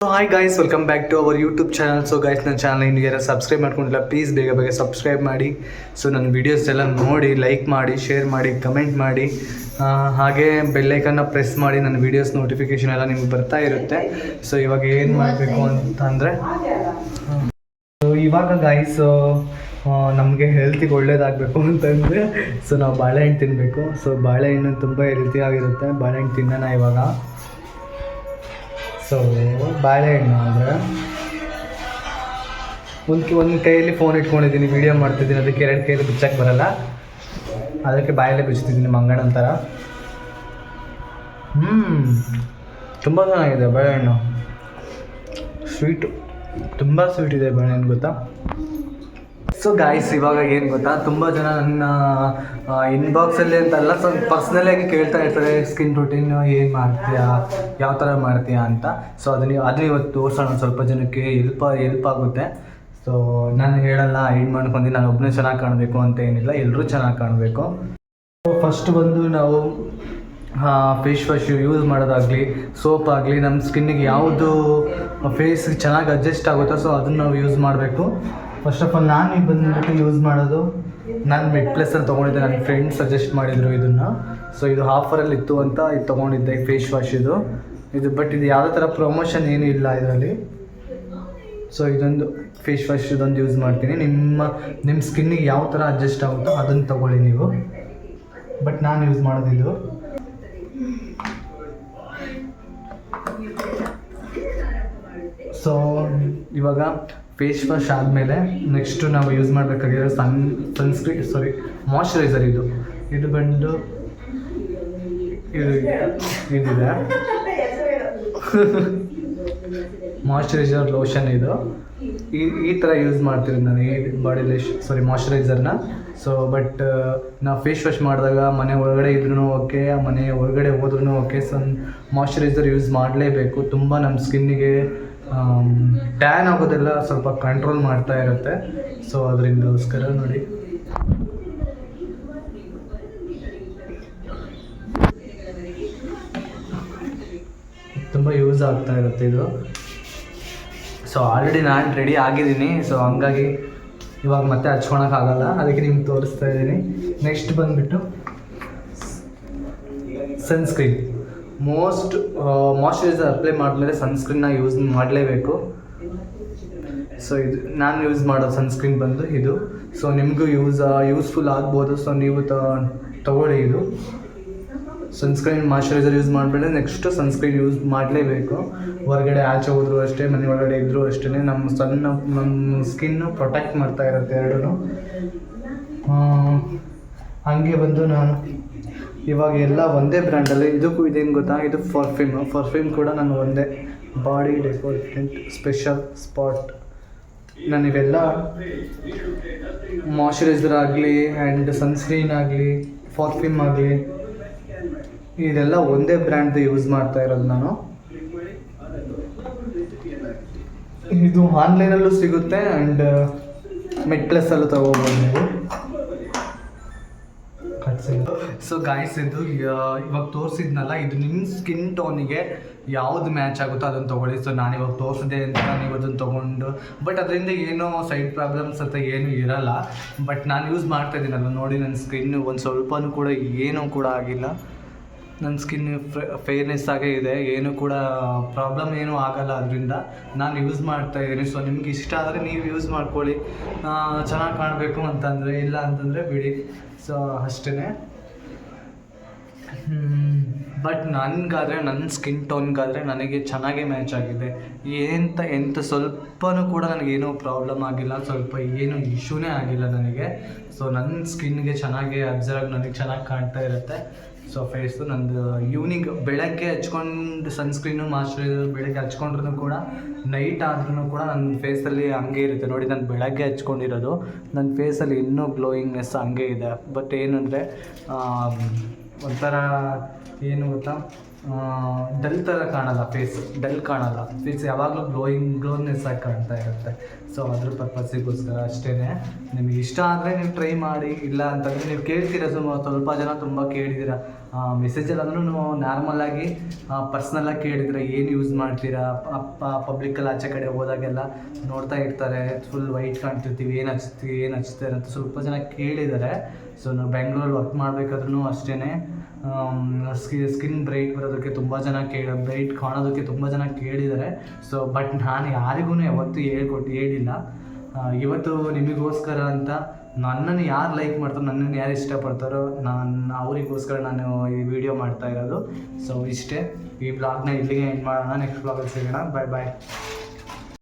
Hi guys welcome back to our YouTube channel so guys ನನ್ನ channel ಇನ್ನು ಯಾರು subscribe ಮಾಡ್ಕೊಂಡಿಲ್ಲ ಪ್ಲೀಸ್ ಬೇಗ ಬೇಗ ಸಬ್ಸ್ಕ್ರೈಬ್ ಮಾಡಿ. ಸೊ ನನ್ನ ವೀಡಿಯೋಸ್ ಎಲ್ಲ ನೋಡಿ ಲೈಕ್ ಮಾಡಿ ಶೇರ್ ಮಾಡಿ ಕಮೆಂಟ್ ಮಾಡಿ. ಹಾಗೆ ಬೆಲ್ಲೈಕನ್ನ ಪ್ರೆಸ್ ಮಾಡಿ ನನ್ನ ವೀಡಿಯೋಸ್ ನೋಟಿಫಿಕೇಷನ್ ಎಲ್ಲ ನಿಮ್ಗೆ ಬರ್ತಾ ಇರುತ್ತೆ. ಸೊ ಇವಾಗ ಏನು ಮಾಡಬೇಕು ಅಂತ ಅಂದರೆ ಇವಾಗ ಗಾಯ್ಸ್ ನಮಗೆ ಹೆಲ್ತಿಗೆ ಒಳ್ಳೇದಾಗಬೇಕು ಅಂತಂದರೆ ಸೊ ನಾವು ಬಾಳೆಹಣ್ಣು ತಿನ್ನಬೇಕು ಸೊ ಬಾಳೆಹಣ್ಣು ತುಂಬ ಹೆಲ್ತಿಯಾಗಿರುತ್ತೆ ಬಾಳೆಹಣ್ಣು ತಿನ್ನೋಣ ಇವಾಗ. ಸೊ ಬಾಳೆಹಣ್ಣು ಅಂದರೆ ಒಂದು ಒಂದು ಕೈಯಲ್ಲಿ ಫೋನ್ ಇಟ್ಕೊಂಡಿದ್ದೀನಿ ವೀಡಿಯೋ ಮಾಡ್ತಿದ್ದೀನಿ, ಅದಕ್ಕೆ ಎರಡು ಕೈಯಲ್ಲಿ ಬಿಚ್ಚಕ್ಕೆ ಬರಲ್ಲ. ಅದಕ್ಕೆ ಬಾಯಲ್ಲೇ ಬಿಚ್ತಿದ್ದೀನಿ ಮಂಗಣ ಥರ ಹ್ಞೂ ತುಂಬ ಚೆನ್ನಾಗಿದೆ ಬಾಳೆಹಣ್ಣು ಸ್ವೀಟು ತುಂಬ ಸ್ವೀಟ್ ಇದೆ ಬಾಳೆಹಣ್ಣು ಗೊತ್ತಾ? ಸೊ ಗಾಯ್ಸ್ ಇವಾಗ ಏನು ಗೊತ್ತಾ? ತುಂಬ ಜನ ನನ್ನ ಇನ್ಬಾಕ್ಸಲ್ಲಿ ಅಂತಲ್ಲ, ಸೊ ಪರ್ಸ್ನಲಾಗಿ ಕೇಳ್ತಾ ಇರ್ತಾರೆ ಸ್ಕಿನ್ ರೂಟೀನ್ ಏನು ಮಾಡ್ತೀಯಾ? ಯಾವ ಥರ ಮಾಡ್ತೀಯಾ? ಅಂತ. ಸೊ ಅದನ್ನ, ಅದು ಇವತ್ತು ತೋರಿಸೋಣ ಸ್ವಲ್ಪ ಜನಕ್ಕೆ ಎಲ್ಪ್ ಎಲ್ಪ್ ಆಗುತ್ತೆ. ಸೊ ನಾನು ಹೇಳಲ್ಲ, ಏನು ಮಾಡ್ಕೊಂಡು, ನಾನು ಒಬ್ಬನೇ ಚೆನ್ನಾಗಿ ಕಾಣಬೇಕು ಅಂತ ಏನಿಲ್ಲ ಎಲ್ಲರೂ ಚೆನ್ನಾಗಿ ಕಾಣಬೇಕು. ಫಸ್ಟ್ ಬಂದು ನಾವು ಫೇಸ್ ವಾಶ್ ಯೂಸ್ ಮಾಡೋದಾಗಲಿ ಸೋಪ್ ಆಗಲಿ ನಮ್ಮ ಸ್ಕಿನ್ನಿಗೆ ಯಾವುದು ಫೇಸ್ ಚೆನ್ನಾಗಿ ಅಡ್ಜಸ್ಟ್ ಆಗುತ್ತೋ ಸೊ ಅದನ್ನು ನಾವು ಯೂಸ್ ಮಾಡಬೇಕು. ಫಸ್ಟ್ ಆಫ್ ಆಲ್ ನಾನು ಇದು ಬಂದುಬಿಟ್ಟು ಯೂಸ್ ಮಾಡೋದು, ನಾನು ಮೆಡ್ ಪ್ಲಸಲ್ಲಿ ತೊಗೊಂಡಿದ್ದೆ ನನ್ನ ಫ್ರೆಂಡ್ ಸಜೆಸ್ಟ್ ಮಾಡಿದರು ಇದನ್ನು. ಸೊ ಇದು ಆಫರಲ್ಲಿ ಇತ್ತು ಅಂತ ಇದು ತೊಗೊಂಡಿದ್ದೆ ಫೇಸ್ ವಾಶ್ ಇದು. ಇದು ಬಟ್ ಇದು ಯಾವುದೇ ಥರ ಪ್ರಮೋಷನ್ ಏನೂ ಇಲ್ಲ ಇದರಲ್ಲಿ. ಸೊ ಇದೊಂದು ಫೇಸ್ ವಾಶ್ ಇದೊಂದು ಯೂಸ್ ಮಾಡ್ತೀನಿ. ನಿಮ್ಮ ನಿಮ್ಮ ಸ್ಕಿನ್ನಿಗೆ ಯಾವ ಥರ ಅಡ್ಜಸ್ಟ್ ಆಗುತ್ತೋ ಅದನ್ನು ತೊಗೊಳ್ಳಿ ನೀವು. ಬಟ್ ನಾನು ಯೂಸ್ ಮಾಡೋದಿದ್ದು ಸೊ ಇವಾಗ ಫೇಸ್ ವಾಶ್ ಆದಮೇಲೆ ನೆಕ್ಸ್ಟು ನಾವು ಯೂಸ್ ಮಾಡಬೇಕಾಗಿರೋ ಸನ್ ಸನ್ಸ್ಕ್ರೀನ್ ಸಾರಿ ಮಾಯ್ಶ್ಚರೈಸರ್ ಇದು. ಇದು ಬಂದು ಇದು ಇದಿದೆ. ಮಾಯ್ಶ್ಚರೈಸರ್ ಲೋಷನ್ ಇದು. ಈ ಈ ಥರ ಯೂಸ್ ಮಾಡ್ತೀನಿ ನಾನು, ಈ ಬಾಡಿ ಲೇಶ್ ಸಾರಿ ಮಾಯ್ಶ್ಚರೈಸರ್ನ ಸೊ ಬಟ್ ನಾವು ಫೇಸ್ ವಾಶ್ ಮಾಡಿದಾಗ ಮನೆ ಒಳಗಡೆ ಇದ್ರೂ ಓಕೆ ಮನೆ ಹೊರಗಡೆ ಹೋದ್ರೂ ಓಕೆ ಸನ್ ಮಾಯ್ಶ್ಚರೈಸರ್ ಯೂಸ್ ಮಾಡಲೇಬೇಕು. ತುಂಬ ನಮ್ಮ ಸ್ಕಿನ್ನಿಗೆ ಟ್ಯಾನ್ ಆಗೋದೆಲ್ಲ ಸ್ವಲ್ಪ ಕಂಟ್ರೋಲ್ ಮಾಡ್ತಾ ಇರುತ್ತೆ. ಸೊ ಅದರಿಂದೋಸ್ಕರ ನೋಡಿ. ತುಂಬ ಯೂಸ್ ಆಗ್ತಾ ಇರುತ್ತೆ ಇದು. ಸೊ ಆಲ್ರೆಡಿ ನಾನು ರೆಡಿ ಆಗಿದ್ದೀನಿ. ಸೊ ಹಂಗಾಗಿ ಇವಾಗ ಮತ್ತೆ ಹಚ್ಕೊಳಕ್ಕಾಗಲ್ಲ ಅದಕ್ಕೆ ನಿಮ್ಗೆ ತೋರಿಸ್ತಾ ಇದ್ದೀನಿ. ನೆಕ್ಸ್ಟ್ ಬಂದುಬಿಟ್ಟು ಸನ್ಸ್ಕ್ರೀನ್ ಮೋಸ್ಟ್ ಮಾಯ್ಶ್ಚರೈಸರ್ ಅಪ್ಲೈ ಮಾಡಿದ್ಮೇಲೆ ಸನ್ಸ್ಕ್ರೀನ್ನ ಯೂಸ್ ಮಾಡಲೇಬೇಕು. ಸೊ ಇದು, ನಾನು ಯೂಸ್ ಮಾಡೋ ಸನ್ಸ್ಕ್ರೀನ್ ಬಂದು ಇದು. ಸೊ ನಿಮಗೂ ಯೂಸ್ ಯೂಸ್ಫುಲ್ ಆಗ್ಬೋದು. ಸೊ ನೀವು ತಗೊಳ್ಳಿ ಇದು. ಸನ್ಸ್ಕ್ರೀನ್ ಮಾಯ್ಚರೈಸರ್ ಯೂಸ್ ಮಾಡಿಬಿಟ್ಟು ನೆಕ್ಸ್ಟು ಸನ್ಸ್ಕ್ರೀನ್ ಯೂಸ್ ಮಾಡಲೇಬೇಕು. ಹೊರಗಡೆ ಆಚೆ ಹೋದರೂ ಅಷ್ಟೇ, ಮನೆ ಒಳಗಡೆ ಇದ್ದರೂ ಅಷ್ಟೇ ನಮ್ಮ ಸಣ್ಣ ನಮ್ಮ ಸ್ಕಿನ್ನು ಪ್ರೊಟೆಕ್ಟ್ ಮಾಡ್ತಾ ಇರುತ್ತೆ ಎರಡೂ ಹಾಗೆ ಬಂದು ನಾನು ಇವಾಗ ಎಲ್ಲ ಒಂದೇ ಬ್ರ್ಯಾಂಡಲ್ಲಿ ಇದಕ್ಕೂ ಇದೇನು ಗೊತ್ತಾ? ಇದು ಪರ್ಫ್ಯೂಮ್ ಪರ್ಫ್ಯೂಮ್ ಕೂಡ ನಾನು ಒಂದೇ. ಬಾಡಿ ಡೆಕೋರೇಟೆಂಟ್ ಸ್ಪೆಷಲ್ ಸ್ಪಾಟ್ ನಾನು ಇವೆಲ್ಲ ಆಗಲಿ ಆ್ಯಂಡ್ ಸನ್ಸ್ಕ್ರೀನ್ ಆಗಲಿ ಪರ್ಫ್ಯೂಮ್ ಆಗಲಿ, ಇದೆಲ್ಲ ಒಂದೇ ಬ್ರ್ಯಾಂಡ್ದು ಯೂಸ್ ಮಾಡ್ತಾ ಇರೋದು ನಾನು. ಇದು ಆನ್ಲೈನಲ್ಲೂ ಸಿಗುತ್ತೆ ಆ್ಯಂಡ್ ಮೆಡ್ ಪ್ಲಸ್ಸಲ್ಲೂ ತಗೋಬೋದು ನೀವು. ಸೊ ಗಾಯ್ಸ್ ಇದು ಇವಾಗ ತೋರಿಸಿದ್ನಲ್ಲ, ಇದು ನಿಮ್ಮ ಸ್ಕಿನ್ ಟೋನಿಗೆ ಯಾವ್ದು ಮ್ಯಾಚ್ ಆಗುತ್ತೋ ಅದನ್ನು ತೊಗೊಳ್ಳಿ. ಸೊ ನಾನು ಇವಾಗ ತೋರಿಸಿದೆ ಅಂತ ನೀವು ಅದನ್ನು ತೊಗೊಂಡು. ಬಟ್ ಅದರಿಂದ ಏನೋ ಸೈಡ್ ಪ್ರಾಬ್ಲಮ್ಸ್ ಅಂತ ಏನೂ ಇರಲ್ಲ. ಬಟ್ ನಾನು ಯೂಸ್ ಮಾಡ್ತಾ ಇದ್ದೀನಲ್ಲ ನೋಡಿ ನನ್ನ ಸ್ಕಿನ್ ಒಂದು ಸ್ವಲ್ಪನೂ ಕೂಡ ಏನೂ ಕೂಡ ಆಗಿಲ್ಲ. ನನ್ನ ಸ್ಕಿನ್ ಫೇರ್ನೆಸ್ ಆಗೇ ಇದೆ. ಏನು ಕೂಡ ಪ್ರಾಬ್ಲಮ್ ಏನೂ ಆಗಲ್ಲ ಅದರಿಂದ. ನಾನು ಯೂಸ್ ಮಾಡ್ತಾ ಇದ್ದೀನಿ. ಸೊ ನಿಮ್ಗೆ ಇಷ್ಟ ಆದರೆ ನೀವು ಯೂಸ್ ಮಾಡ್ಕೊಳ್ಳಿ. ಚೆನ್ನಾಗಿ ಕಾಣಬೇಕು ಅಂತಂದರೆ, ಇಲ್ಲ ಅಂತಂದರೆ ಬಿಡಿ. ಸೊ ಅಷ್ಟೇ ಬಟ್ ನನಗಾದರೆ ನನ್ನ ಸ್ಕಿನ್ ಟೋನ್ಗಾದರೆ ನನಗೆ ಚೆನ್ನಾಗೇ ಮ್ಯಾಚ್ ಆಗಿದೆ. ಎಂತ ಎಂಥ ಸ್ವಲ್ಪನೂ ಕೂಡ ನನಗೇನೂ ಪ್ರಾಬ್ಲಮ್ ಆಗಿಲ್ಲ. ಸ್ವಲ್ಪ ಏನು ಇಶ್ಯೂನೇ ಆಗಿಲ್ಲ ನನಗೆ. ಸೊ ನನ್ನ ಸ್ಕಿನ್ಗೆ ಚೆನ್ನಾಗಿ ಅಬ್ಸರ್ವ್ ನನಗೆ ಚೆನ್ನಾಗಿ ಕಾಣ್ತಾ ಇರುತ್ತೆ. ಸೊ ಫೇಸು ನಂದು ಈವ್ನಿಂಗ್ ಬೆಳಗ್ಗೆ ಹಚ್ಕೊಂಡು ಸನ್ಸ್ಕ್ರೀನು ಮಾಯ್ಶ್ಚರೈಸರ್ ಬೆಳಗ್ಗೆ ಹಚ್ಕೊಂಡ್ರೂ ಕೂಡ ನೈಟ್ ಆದ್ರೂ ಕೂಡ ನನ್ನ ಫೇಸಲ್ಲಿ ಹಂಗೆ ಇರುತ್ತೆ. ನೋಡಿ, ನಾನು ಬೆಳಗ್ಗೆ ಹಚ್ಕೊಂಡಿರೋದು. ನನ್ನ ಫೇಸಲ್ಲಿ ಇನ್ನೂ ಗ್ಲೋಯಿಂಗ್ನೆಸ್ ಹಂಗೆ ಇದೆ. ಬಟ್ ಏನಂದರೆ ಒಂಥರ, ಏನು ಗೊತ್ತಾ? ಡಲ್ ಥರ ಕಾಣಲ್ಲ ಫೇಸ್ ಡಲ್ ಕಾಣಲ್ಲ. ಫೇಸ್ ಯಾವಾಗಲೂ ಗ್ಲೋಯಿಂಗ್ ಗ್ಲೋನೆಸ್ ಆಗಿ ಕಾಣ್ತಾ ಇರುತ್ತೆ. ಸೊ ಅದ್ರ ಪರ್ಪಸ್ಸಿಗೋಸ್ಕರ ಅಷ್ಟೇ ನಿಮಗೆ ಇಷ್ಟ ಆದರೆ ನೀವು ಟ್ರೈ ಮಾಡಿ, ಇಲ್ಲ ಅಂತಂದರೆ ನೀವು ಕೇಳ್ತೀರ ಸುಮ್ಮ ಸ್ವಲ್ಪ ಜನ ತುಂಬ ಕೇಳಿದ್ದೀರ ಮೆಸೇಜಲ್ಲಾದ್ರೂ ನಾರ್ಮಲಾಗಿ ಪರ್ಸ್ನಲ್ಲಾಗಿ ಕೇಳಿದರೆ ಏನು ಯೂಸ್ ಮಾಡ್ತೀರಾ? ಪಬ್ಲಿಕಲ್ಲಿ ಆಚೆ ಕಡೆ ಹೋದಾಗೆಲ್ಲ ನೋಡ್ತಾ ಇರ್ತಾರೆ. ಫುಲ್ ವೈಟ್ ಕಾಣ್ತಿರ್ತೀವಿ, ಏನು ಹಚ್ತೀವಿ ಏನು ಹಚ್ತಾರೆ ಅಂತ ಸ್ವಲ್ಪ ಜನ ಕೇಳಿದ್ದಾರೆ ಸೊ ನಾವು ಬೆಂಗಳೂರಲ್ಲಿ ವರ್ಕ್ ಮಾಡಬೇಕಾದ್ರೂ ಅಷ್ಟೇ ಸ್ಕಿ, ಸ್ಕಿನ್ ಬ್ರೈಟ್ ಬರೋದಕ್ಕೆ ತುಂಬ ಜನ ಕೇಳಿ ಬ್ರೈಟ್ ಕಾಣೋದಕ್ಕೆ ತುಂಬ ಜನ ಕೇಳಿದ್ದಾರೆ. ಸೊ, ಬಟ್ ನಾನು ಯಾರಿಗೂ ಯಾವತ್ತೂ ಹೇಳ್ಕೊಟ್ಟು ಹೇಳಿಲ್ಲ. ಇವತ್ತು ನಿಮಗೋಸ್ಕರ ಅಂತ ನನ್ನನ್ನು ಯಾರು ಲೈಕ್ ಮಾಡ್ತಾರೋ, ನನ್ನನ್ನು ಯಾರು ಇಷ್ಟಪಡ್ತಾರೋ, ನಾನು ಅವರಿಗೋಸ್ಕರ ನಾನು ಈ ವಿಡಿಯೋ ಮಾಡ್ತಾ ಇರೋದು. ಸೊ, ಇಷ್ಟೇ. ಈ ಬ್ಲಾಗ್ನ ಇಲ್ಲಿಗೆ ಎಂಡ್ ಮಾಡೋಣ, ನೆಕ್ಸ್ಟ್ ಬ್ಲಾಗಲ್ಲಿ ಸಿಗೋಣ. ಬಾಯ್ ಬಾಯ್